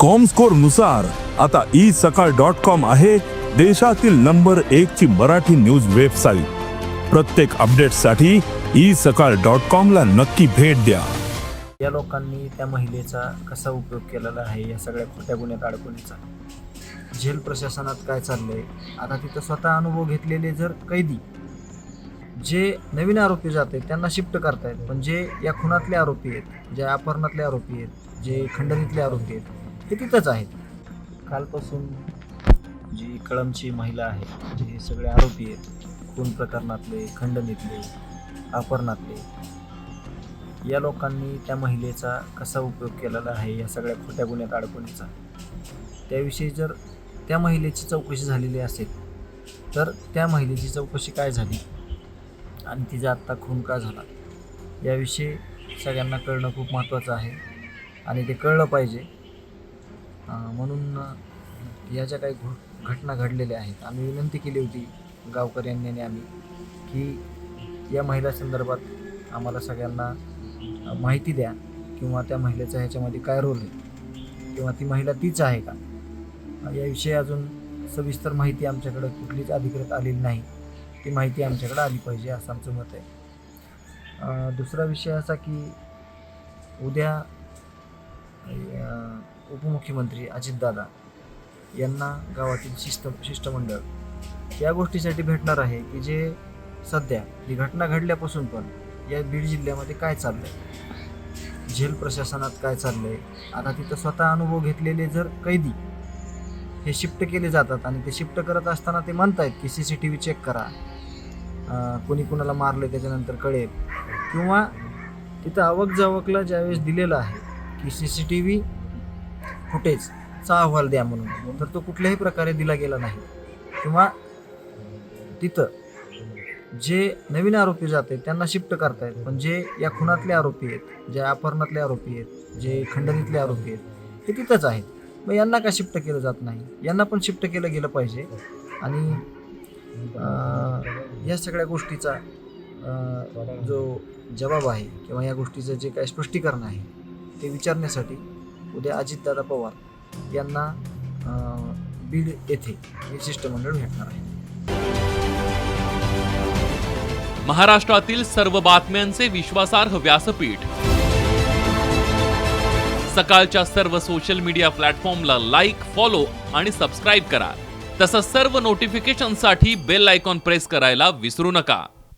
कॉमस्कोरनुसार आता ई सकाळ dot com आहे देशातील नंबर एक ची मराठी न्यूज वेबसाईट प्रत्येक अपडेटसाठी ई सकाळ डॉट कॉम ला नक्की भेट द्या. या लोकांनी त्या महिलेचा कसा उपयोग केलेला आहे या सगळ्या खोट्या गुन्ह्यात अडकवण्याचा जेल प्रशासनात काय चाललंय? आता तिथं स्वतः अनुभव घेतलेले जर कैदी जे नवीन आरोपी जात आहेत त्यांना शिफ्ट करतायत. पण जे या खुनातले आरोपी आहेत जे अपहरणातले आरोपी आहेत जे खंडणीतले आरोपी आहेत ते तिथंच आहेत. कालपासून जी कळमची महिला आहे जे हे सगळे आरोपी आहेत खून प्रकरणातले खंडणीतले अपहरणातले या लोकांनी त्या महिलेचा कसा उपयोग केलेला आहे या सगळ्या खोट्या गुन्ह्यात अडकवण्याचा त्याविषयी जर त्या महिलेची चौकशी झालेली असेल तर त्या महिलेची चौकशी काय झाली? आणि तिचा आत्ता खून का झाला? याविषयी सगळ्यांना कळणं खूप महत्त्वाचं आहे. आणि ते कळलं पाहिजे म्हणून या ज्या काही घो- घटना घडलेल्या आहेत आम्ही विनंती केली होती गावकऱ्यांनी आणि आम्ही की या महिला संदर्भात आम्हाला सगळ्यांना माहिती द्या किंवा त्या महिलेचा ह्याच्यामध्ये काय रोल आहे किंवा ती महिला तीच आहे का? याविषयी अजून सविस्तर माहिती आमच्याकडं कुठलीच अधिकृत आलेली नाही. ती माहिती आमच्याकडं आली पाहिजे असं आमचं मत आहे. दुसरा विषय असा की उद्या उपमुख्यमंत्री अजितदादा यांना गावातील शिस्त शिष्टमंडळ या गोष्टीसाठी भेटणार आहे की जे सध्या ही घटना घडल्यापासून पण या बीड जिल्ह्यामध्ये काय चाललं आहे झेल प्रशासनात काय चाललं आहे आता तिथं स्वतः अनुभव घेतलेले जर कैदी हे शिफ्ट केले जातात आणि ते शिफ्ट करत असताना ते म्हणतायत की C C T V check करा कोणी कुणाला मारलं त्याच्यानंतर कळेल. किंवा तिथं आवक जावकला ज्यावेळेस दिलेलं आहे की सी सी टी व्ही फुटेजचा अहवाल द्या म्हणून. तर तो कुठल्याही प्रकारे दिला गेला नाही. किंवा तिथं जे नवीन आरोपी जात आहेत त्यांना शिफ्ट करतायत. पण जे या खुनातले आरोपी आहेत जे अपहरणातले आरोपी आहेत जे खंडणीतले आरोपी आहेत ते तिथंच आहेत. मग यांना का शिफ्ट केलं जात नाही? यांना पण शिफ्ट केलं गेलं पाहिजे. आणि या सगळ्या गोष्टीचा जो जबाब आहे किंवा या गोष्टीचं जे काय स्पष्टीकरण आहे ते विचारण्यासाठी उद्या अजितदादा पवार यांना बीड येथे हे शिष्टमंडळ भेटणार आहे. महाराष्ट्रातील सर्व बातम्यांचे विश्वासार्ह व्यासपीठ. सकाळच्या सर्व सोशल मीडिया प्लॅटफॉर्मला लाईक फॉलो आणि सबस्क्राईब करा. तसंच सर्व नोटिफिकेशनसाठी बेल आयकॉन प्रेस करायला विसरू नका.